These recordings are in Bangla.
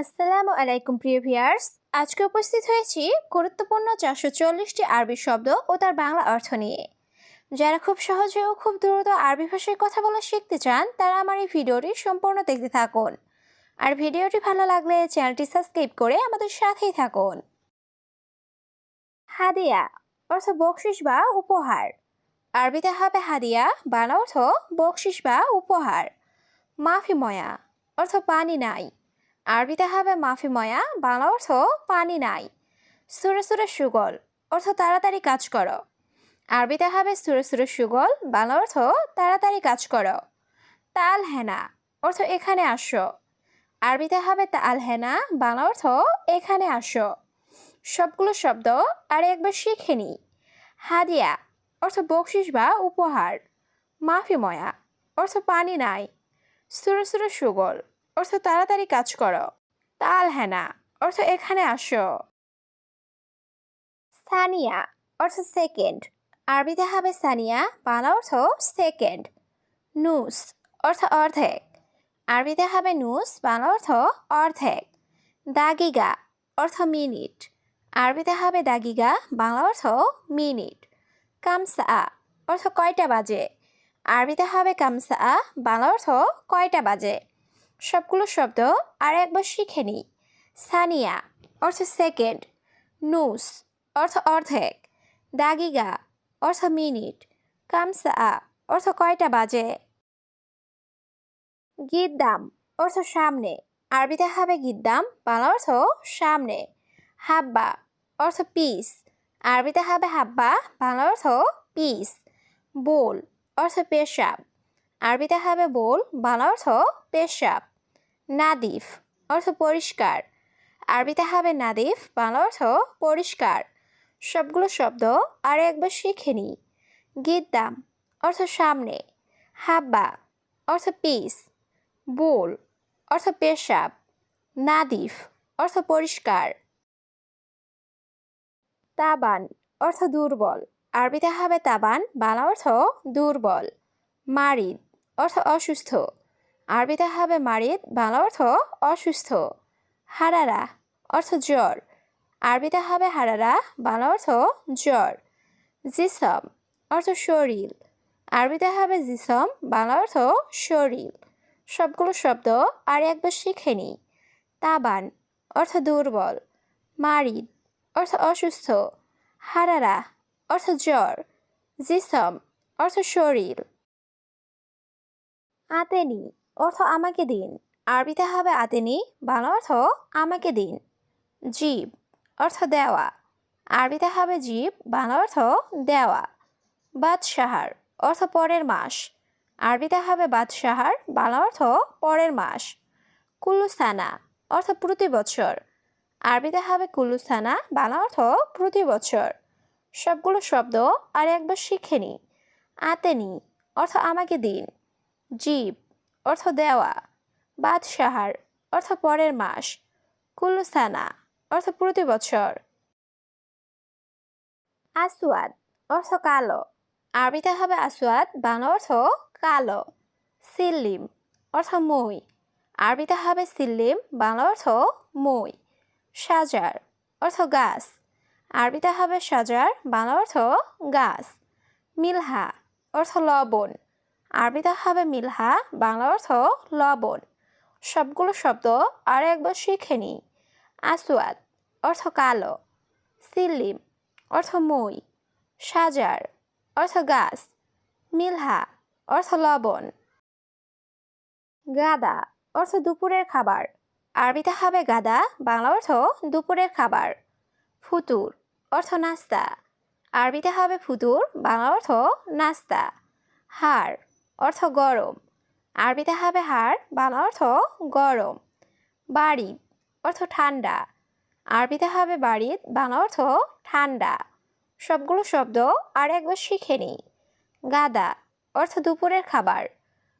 আসসালামু আলাইকুম, প্রিয় ভিয়ার্স আজকে উপস্থিত হয়েছি গুরুত্বপূর্ণ চারশো চল্লিশটি আরবি শব্দ ও তার বাংলা অর্থ নিয়ে। যারা খুব সহজে ও খুব দ্রুত আরবি ভাষায় কথা বলা শিখতে চান, তারা আমার এই ভিডিওটি সম্পূর্ণ দেখতে থাকুন। আর ভিডিওটি ভালো লাগলে চ্যানেলটি সাবস্ক্রাইব করে আমাদের সাথেই থাকুন। হাদিয়া, অর্থ বকশিস বা উপহার। আরবিতে হবে হাদিয়া, বাংলা অর্থ বকশিস বা উপহার। মাফি ময়া অর্থ পানি নাই। আরবিতে হবে মাফি ময়া, বাংলা অর্থ পানি নাই। সুরে সুরে সুগল, অর্থ তাড়াতাড়ি কাজ করো। আরবিতে হবে সুরে সুরে সুগল, বাংলা অর্থ তাড়াতাড়ি কাজ করো। তাল হেনা, অর্থ এখানে আসো। আরবিতে হবে তাল হেনা, বাংলা অর্থ এখানে আসো। সবগুলো শব্দ আর একবার শিখে নি। হাদিয়া, অর্থ বকশিস বা উপহার। মাফি ময়া, অর্থ পানি নাই। সুরে সুরে সুগল অর্থ তাড়াতাড়ি কাজ করো। তাল হেনা, অর্থ এখানে আসো। সানিয়া, অর্থ সেকেন্ড আরবিতে হবে সানিয়া, বাংলা অর্থ সেকেন্ড নুস, অর্থ অর্ধেক। আরবিতে হবে নুস, বাংলা অর্থ অর্ধেক। দাগিগা, অর্থ মিনিট। আরবিতে হবে দাগিগা, বাংলা অর্থ মিনিট। কামসা, অর্থ কয়টা বাজে? আরবিতে হবে কামসা, বাংলা অর্থ কয়টা বাজে? সবগুলো শব্দ আর একবার শিখে নিই। সানিয়া, অর্থ সেকেন্ড নুস, অর্থ অর্ধেক। দাগিগা, অর্থ মিনিট। কামসা, অর্থ কয়টা বাজে? গিদ্দাম, অর্থ সামনে। আরবিতে হবে গিদ্দাম, বাংলা অর্থ সামনে। হাব্বা, অর্থ পিস আরবিতে হবে হাব্বা, বাংলা অর্থ পিস বোল, অর্থ পেশাব। আরবিতে হবে বোল, বাংলা অর্থ পেশাব। নাদিফ, অর্থ পরিষ্কার। আরবিতে হবে নাদিফ, বাংলা অর্থ পরিষ্কার। সবগুলো শব্দ আর একবার শিখে নিই। গিদ্দাম, অর্থ সামনে। হাব্বা, অর্থ পিস। বোল, অর্থ পেশাব। নাদিফ, অর্থ পরিষ্কার। তাবান, অর্থ দুর্বল। আরবিতে হবে তাবান, বাংলা অর্থ দুর্বল। মারিদ অর্থ অসুস্থ। আরবিতে হবে মারিদ, বাংলা অর্থ অসুস্থ। হারারা, অর্থ জ্বর। আরবিতে হবে হারারা, বাংলা অর্থ জ্বর। জিসম, অর্থ শরীর। আরবিতে হবে জিসম, বাংলা অর্থ শরীর। সবগুলো শব্দ আর একবার শিখে নিই। তাবান, অর্থ দুর্বল। মারিদ, অর্থ অসুস্থ। হারারা, অর্থ জ্বর। জিসম, অর্থ শরীর। আতেনি অর্থ আমাকে দিন। আরবিতে হবে আতেনি বাংলা অর্থ আমাকে দিন। জীব অর্থ দেওয়া। আরবিতে হবে জীব। বাংলা অর্থ দেওয়া। বাদশাহার অর্থ পরের মাস। আরবিতে হবে বাদশাহার। বাংলা অর্থ পরের মাস। কুলুস্থানা অর্থ প্রতি বছর। আরবিতে হবে কুলুস্থানা। বাংলা অর্থ প্রতি বছর। সবগুলো শব্দ আর একবার শিখে নি আতেনি অর্থ আমাকে দিন। জীব, অর্থ দেওয়া, বাদশাহার, অর্থ পরের মাস, কুলুসানা, অর্থ প্রতি বছর। আসওয়াদ, অর্থ কালো, আরবিতে হবে আসওয়াদ, বাংলা অর্থ কালো। সিল্লিম, অর্থ মই, আরবিতে হবে সিল্লিম, বাংলা অর্থ মই। সাজার অর্থ গাছ, আরবিতে হবে সাজার বাংলা অর্থ গাছ। মিলহা, অর্থ লবণ আরবিতে হবে মিলহা, বাংলা অর্থ লবণ। সবগুলো শব্দ আর একবার শিখে নিই আসওয়াদ, অর্থ কালো। সিল্লিম, অর্থ মই। সাজার, অর্থ গাছ। মিলহা, অর্থ লবণ। গাদা, অর্থ দুপুরের খাবার। আরবিতে হবে গাদা, বাংলা অর্থ দুপুরের খাবার। ফুতুর, অর্থ নাস্তা। আরবিতে হবে ফুতুর, বাংলা অর্থ নাস্তা। হাড় অর্থ গরম। আরবিতে হবে হাড় বাংলা অর্থ গরম। বাড়ি, অর্থ ঠান্ডা। আরবিতে হবে বাড়িত বাংলা অর্থ ঠান্ডা। সবগুলো শব্দ আর একবার শিখে নিই। গাদা, অর্থ দুপুরের খাবার।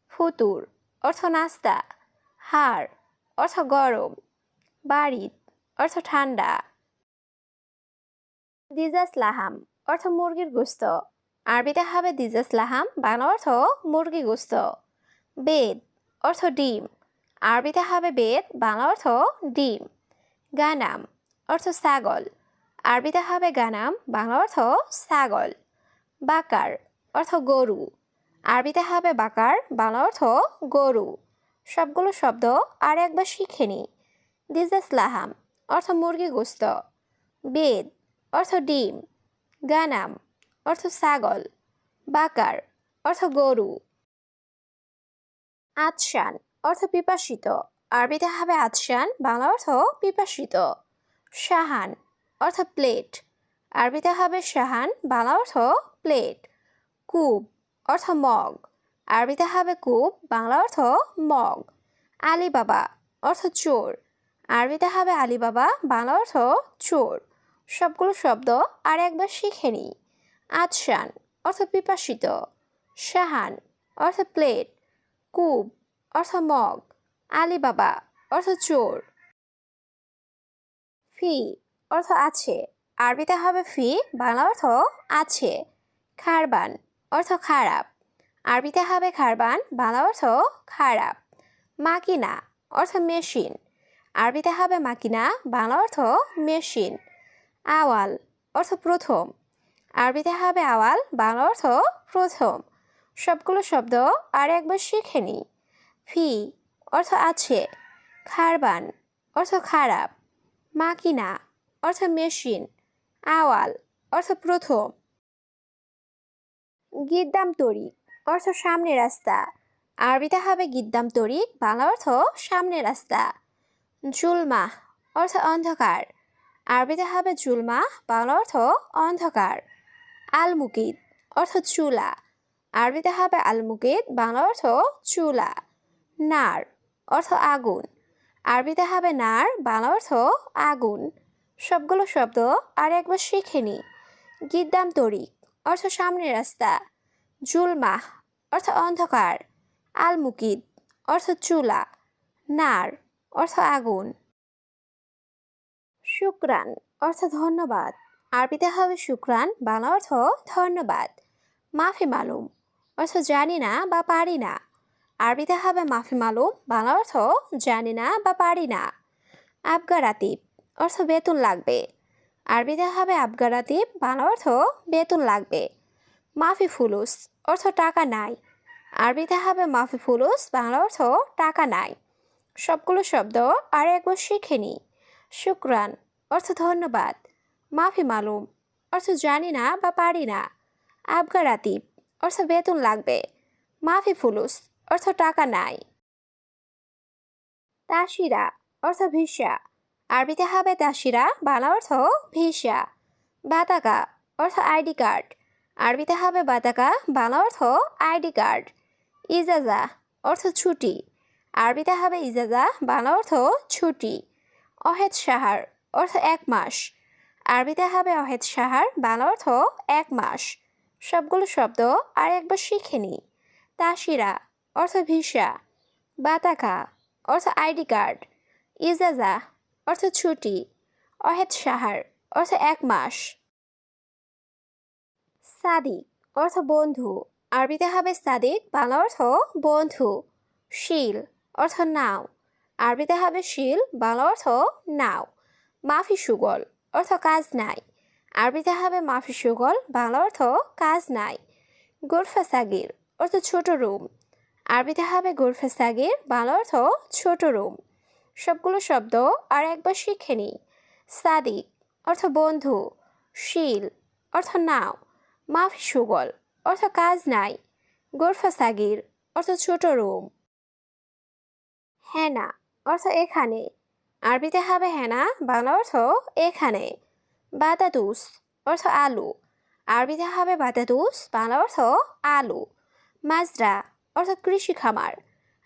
ফুতুর, অর্থ নাস্তা। হাড় অর্থ গরম। বাড়িত অর্থ ঠান্ডা। দিজাস লাহাম, অর্থ মুরগির গোস্ত। আরবিতে হবে দিজাস লাহাম, বাংলা অর্থ মুরগি গোস্ত। বেদ, অর্থ ডিম। আরবিতে হবে বেদ, বাংলা অর্থ ডিম। গানাম, অর্থ ছাগল। আরবিতে হবে গানাম, বাংলা অর্থ ছাগল। বাকার, অর্থ গরু। আরবিতে হবে বাকার, বাংলা অর্থ গরু। সবগুলো শব্দ আর একবার শিখে নি। দিজাসলাহাম অর্থ মুরগি গোস্ত। বেদ, অর্থ ডিম। গানাম অর্থ ছাগল, বাকার, অর্থ গরু। আতশান, অর্থ পিপাসিত। আরবিতে হবে আতশান, বাংলা অর্থ পিপাসিত। শাহান, অর্থ প্লেট। আরবিতে হবে শাহান, বাংলা অর্থ প্লেট। কূপ অর্থ মগ। আরবিতে হবে কূপ বাংলা অর্থ মগ। আলিবাবা, অর্থ চোর। আরবিতে হবে আলিবাবা, বাংলা অর্থ চোর। সবগুলো শব্দ আর একবার শিখে নিই। আতশান অর্থ পিপাসিত। শাহান, অর্থ প্লেট। কূপ অর্থ মগ। আলিবাবা, অর্থ চোর। ফি, অর্থ আছে। আরবিতে হবে ফি, বাংলা অর্থ আছে। খারবান, অর্থ খারাপ। আরবিতে হবে খারবান, বাংলা অর্থ খারাপ। মাকিনা, অর্থ মেশিন। আরবিতে হবে মাকিনা, বাংলা অর্থ মেশিন। আওয়াল, অর্থ প্রথম। আরবিতে হবে আওয়াল, বাংলা অর্থ প্রথম। সবগুলো শব্দ আর একবার শিখে নিই। ফি অর্থ আছে। খারবান, অর্থ খারাপ। মাকিনা, অর্থ মেশিন। আওয়াল, অর্থ প্রথম। গিদ্দাম তরিক, অর্থ সামনে রাস্তা। আরবিতে হবে গিদ্দাম তরিক, বাংলা অর্থ সামনে রাস্তা। জুলমা, অর্থ অন্ধকার। আরবিতে হবে জুলমা, বাংলা অর্থ অন্ধকার। আলমুকিদ অর্থ চুলা। আরবিতে হবে আলমুকিদ বাংলা অর্থ চুলা। নার, অর্থ আগুন। আরবিতে হবে নার, বাংলা অর্থ আগুন। সবগুলো শব্দ আর একবার শিখে নি। গিদ্দাম তরিক অর্থ সামনের রাস্তা। জুলমাহ, অর্থ অন্ধকার। আলমুকিদ অর্থ চুলা। নার, অর্থ আগুন। শুক্রান, অর্থ ধন্যবাদ। আরবিতে হবে শুক্রান বাংলা অর্থ ধন্যবাদ। মাফি মালুম, অর্থ জানি না বা পারি না। আরবিতে হবে মাফি মালুম, বাংলা অর্থ জানি না বা পারি না। আবগারাতিব অর্থ বেতন লাগবে। আরবিতে হবে আবগারাতিব বাংলা অর্থ বেতন লাগবে। মাফি ফুলুস, অর্থ টাকা নাই। আরবিতে হবে মাফি ফুলুস, বাংলা অর্থ টাকা নাই। সবগুলো শব্দ আর একবার শিখে নি। শুক্রান অর্থ ধন্যবাদ। মাফি মালুম, অর্থ জানি না বা পারি না। আবগারাতিব অর্থ বেতন লাগবে। মাফি ফুলুস, অর্থ টাকা নাই। তাসিরা, অর্থ ভিসা। আরবিতে হবে তাসিরা, বাংলা অর্থ ভিসা। বাতাকা, অর্থ আইডি কার্ড। আরবিতে হবে বাতাকা, বাংলা অর্থ আইডি কার্ড। ইজাজা, অর্থ ছুটি। আরবিতে হবে ইজাজা, বাংলা অর্থ ছুটি। অহেদ সাহার, অর্থ এক মাস। আরবিতে হবে অহেদ সাহার, বাংলা অর্থ এক মাস। সবগুলো শব্দ আর একবার শিখে নিই। তাসিরা, অর্থ ভিসা। বাতাকা, অর্থ আইডি কার্ড। ইজাজা, অর্থ ছুটি। অহেদ সাহার, অর্থ এক মাস। সাদিক, অর্থ বন্ধু। আরবিতে হবে সাদিক, বাংলা অর্থ বন্ধু। শিল, অর্থ নাও। আরবিতে হবে শিল, বাংলা অর্থ নাও। মাফি সুগল। অর্থ কাজ নাই। আরবিতে হবে মাফি সুগল, বাংলা অর্থ কাজ নাই। গোরফা সাগির, অর্থ ছোট রুম। আরবিতে হবে গোরফা সাগির, বাংলা অর্থ ছোট রুম। সবগুলো শব্দ আর একবার শিখে নিই। সাদিক, অর্থ বন্ধু। শিল, অর্থ নাও। মাফি সুগল, অর্থ কাজ নাই। গোরফা সাগির, অর্থ ছোট রুম। হ্যাঁ না অর্থ এখানে। আরবিতে হবে হেনা, বাংলা অর্থ এখানে। বাতাতুস, অর্থ আলু। আরবিতে হবে বাতাতুস, বাংলা অর্থ আলু। মাজরা, অর্থ কৃষি খামার।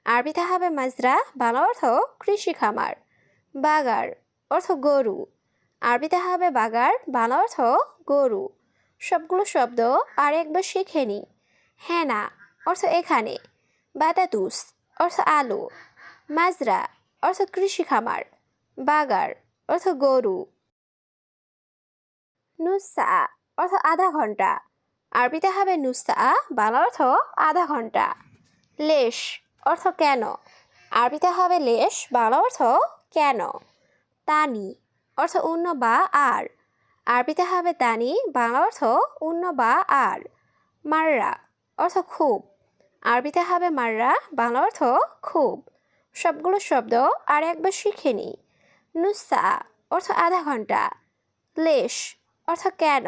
আরবিতে হবে মাজরা, বাংলা অর্থ কৃষি খামার। বাগার, অর্থ গরু। আরবিতে হবে বাগার, বাংলা অর্থ গরু। সবগুলো শব্দ আর একবার শিখে নি। হেনা, অর্থ এখানে। বাতাতুস, অর্থ আলু। মাজরা, অর্থ কৃষি খামার। বাগার, অর্থ গরু। নুসা অর্থ আধা ঘণ্টা। আরবিতে হবে নুসা বাংলা অর্থ আধা ঘণ্টা। লেশ, অর্থ কেন? আরবিতে হবে লেশ, বাংলা অর্থ কেন? তানি, অর্থ অন্য বা আর। আরবিতে হবে তানি, বাংলা অর্থ অন্য বা আর। মাররা, অর্থ খুব। আরবিতে হবে মাররা, বাংলা অর্থ খুব। সবগুলো শব্দ আর একবার শিখে নিই। নুসা অর্থ আধা ঘণ্টা। লেশ অর্থ কেন?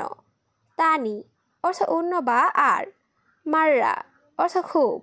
তানি অর্থ অন্য বা আর। মাররা অর্থ খুব।